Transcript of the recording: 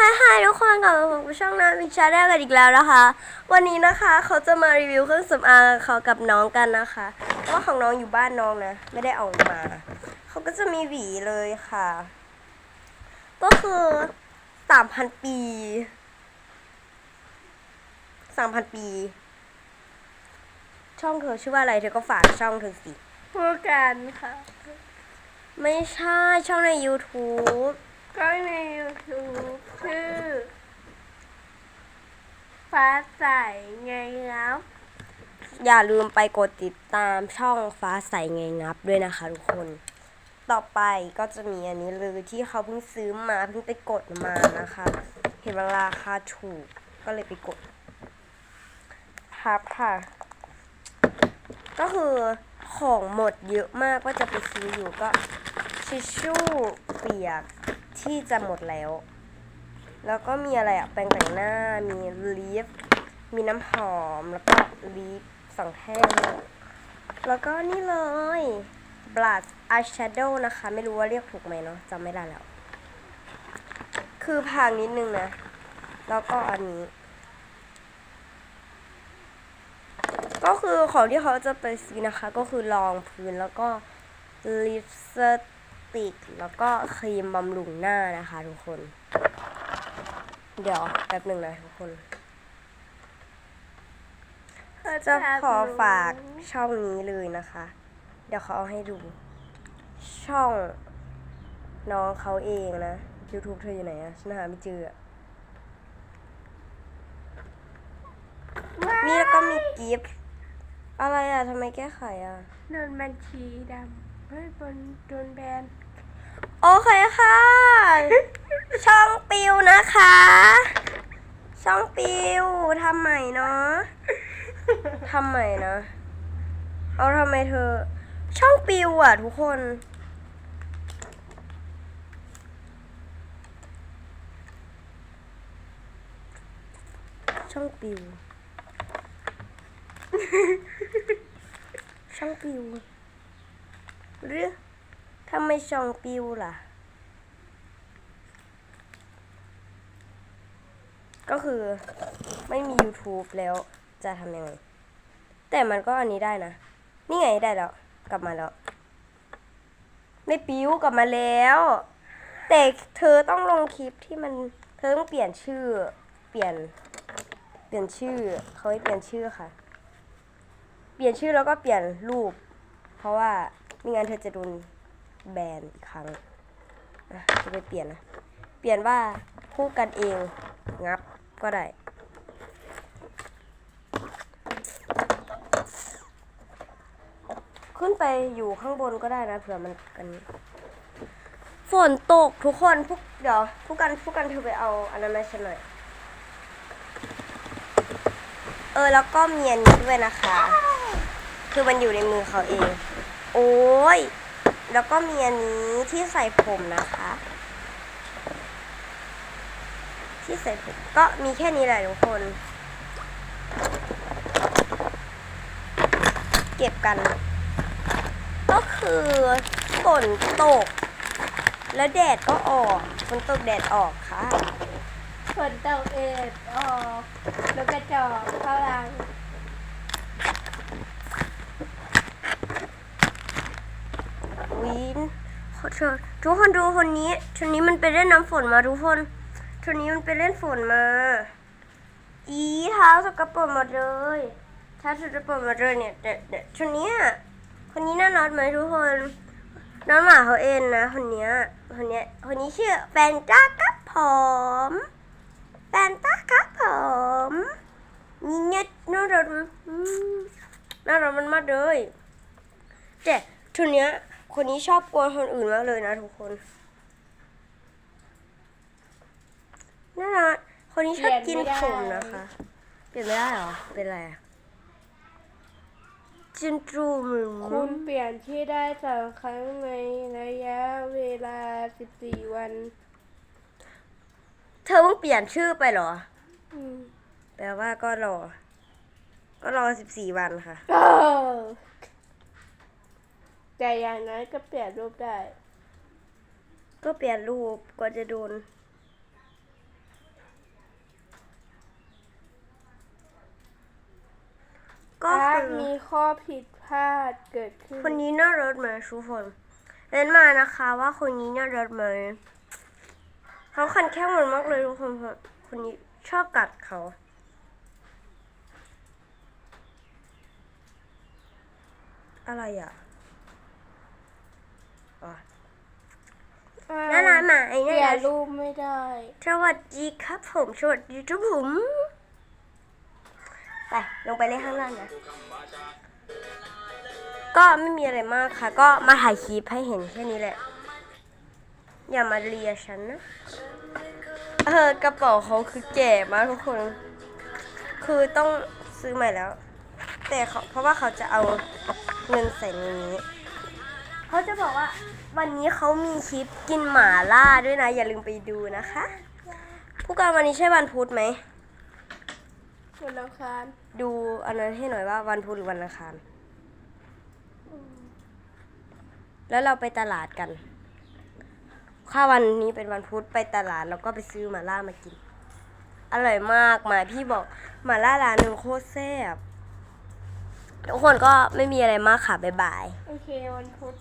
ฮายฮายทุกคนกลับมาพบกับช่องน้ำวิชาแรกกันอีกแล้วนะคะ วันนี้นะคะเขาจะมารีวิวเครื่องสำอางเขากับน้องกันนะคะเพราะว่าของน้องอยู่บ้านน้องนะไม่ได้เออกมา เขาก็จะมีหวีเลยค่ะ ก็คือสามพันปีสามพันปี ช่องเธอชื่อว่าอะไรเธอก็ฝากช่องเธอสิพูดกันค่ะ ไม่ใช่ช่องใน YouTube ก็ใน YouTube ชื่อ ฟ้าใสไงครับ อย่าลืมไปกดติดตามช่องฟ้าใสไงงับด้วยนะคะทุกคน ต่อไปก็จะมีอันนี้เลยที่เขาเพิ่งซื้อมาเพิ่งไปกดมานะคะ เห็นว่าราคาถูกก็เลยไปกดครับค่ะ ก็คือของหมดเยอะมากก็จะไปซื้ออยู่ก็ทิชชู่เปียก ที่จะหมดแล้ว แล้วก็มีอะไรอะแปรงแต่งหน้า มีลิฟมีน้ำหอม แล้วก็ลิปสองแท่ง แล้วก็นี่เลย blush eyeshadow นะคะ ไม่รู้ว่าเรียกถูกไหมเนาะจำไม่ได้แล้ว คือพางนิดนึงนะ แล้วก็อันนี้ ก็คือของที่เขาจะไปซื้อนะคะ ก็คือรองพื้นแล้วก็ลิปสติ ก แล้วก็ครีมบำรุงหน้านะคะทุกคน เดี๋ยวแป๊บหนึ่งนะทุกคนจะขอฝากช่องนี้เลยนะคะ เดี๋ยวเขาเอาให้ดู ช่องน้องเขาเองนะ YouTube เธออยู่ไหนอะฉันหาไม่เจออะนี่แล้วก็มีกิฟต์อะไรอะทำไมแก้ไขอะโดนบัญชีดำเฮ้ยบนโดนแบน โอเคค่ะ ช่องปิวนะคะ ช่องปิวทำใหม่เนาะทำใหม่นะ เอาทำไมเธอ ช่องปิวอะทุกคน ช่องปิว ช่องปิว หรือ ทำไมช่องปิวล่ะ ก็คือไม่มี YouTube แล้วจะทำยังไง แต่มันก็อันนี้ได้นะ นี่ไงได้แล้ว กลับมาแล้ว ไม่ปิ้วกลับมาแล้ว แต่เธอต้องลงคลิปที่มันเธอต้องเปลี่ยนชื่อ เปลี่ยน เปลี่ยนชื่อ เขาให้เปลี่ยนชื่อค่ะ เปลี่ยนชื่อแล้วก็เปลี่ยนรูป เพราะว่าไม่งั้นเธอจะโดน แบนอีกครั้งอะจะไปเปลี่ยนนะ เปลี่ยนว่าคู่กันเองงับก็ได้ ขึ้นไปอยู่ข้างบนก็ได้นะเผื่อมันกัน ฝนตกทุกคนพวกเดี๋ยวผู้กันผู้กันเธอไปเอาอันนั้นมาฉันหน่อย เออแล้วก็เมีอันนี้ด้วยนะคะ คือมันอยู่ในมือเขาเอง โอ้ย แล้วก็มีอันนี้ที่ใส่ผมนะคะ ที่ใส่ผมก็มีแค่นี้แหละทุกคน เก็บกัน ก็คือฝนตก แล้วแดดก็ออกฝนตกแดดออกค่ะฝนตกเอ็ดออกแล้วกระจอกเข้ารัง วินเธอ ทุกคนดูคนนี้ชุดนี้มันไปเล่นน้ำฝนมาทุกคนชุดนี้มันไปเล่นฝนมา อีเท้าสกปรกหมดเลยเท้าสกปรกหมดเลยเนี่ยเด็ดเด็ดชุดนี้คนนี้น่ารักไหมทุกคนน้องหมาเขาเองนะคนเนี้ยคนเนี้ยคนนี้ชื่อแฟนต้าครับผมแฟนต้าครับผมนี่เนี่ยน่ารักอืมน่ารักมันมากเลยแต่ชุดเนี้ย คนนี้ชอบกวนคนอื่นมากเลยนะทุกคนน่ารักคนนี้ชอบกินผมนะคะ เปลี่ยนไม่ได้เหรอ เป็นไรอะจินจูมึงคุณเปลี่ยนชื่อได้สองครั้งในระยะเวลา14วัน เธอเพิ่งเปลี่ยนชื่อไปเหรออืมแปลว่าก็รอ ก็รอสิบสี่วันค่ะเออ แต่อย่างน้อยก็เปลี่ยนรูปได้ ก็เปลี่ยนรูปกว่าจะโดน ก็มีข้อผิดพลาดเกิดขึ้นคนนี้น่ารถไหมทุกคนเล่นมานะคะว่าคนนี้น่ารถไหมเขาคันแค่หมดมากเลยทุกคนคนนี้ชอบกัดเขา อะไรอะ น่ารักไหมเปน่าลี่ยรันกรูปไม่ได้ สวัสดีครับผม สวัสดีทุกผม ไป ลงไปเล่นข้างล่างนะ ก็ไม่มีอะไรมากค่ะ ก็มาถ่ายคลิปให้เห็นแค่นี้แหละ อย่ามาเลียฉันนะ เออกระเป๋าเขาคือแก่มากทุกคน คือต้องซื้อใหม่แล้ว แต่เขาเพราะว่าเขาจะเอาเงินใส่ในนี้ เขาจะบอกว่าวันนี้เขามีคลิปกินหมาล่าด้วยนะ อย่าลืมไปดูนะคะ ผู้การวันนี้ใช่วันพุธไหมวันอังคารดูอันนั้นให้หน่อยว่าวันพุธหรือวันอังคารแล้วเราไปตลาดกันถ้าวันนี้เป็นวันพุธไปตลาดแล้วก็ไปซื้อหมาล่ามากิน อร่อยมากหมาพี่บอกหมาล่าร้านหนึ่งโคตรแซ่บทุกคนก็ไม่มีอะไรมากค่ะ บ๊ายบาย โอเค วันพุธ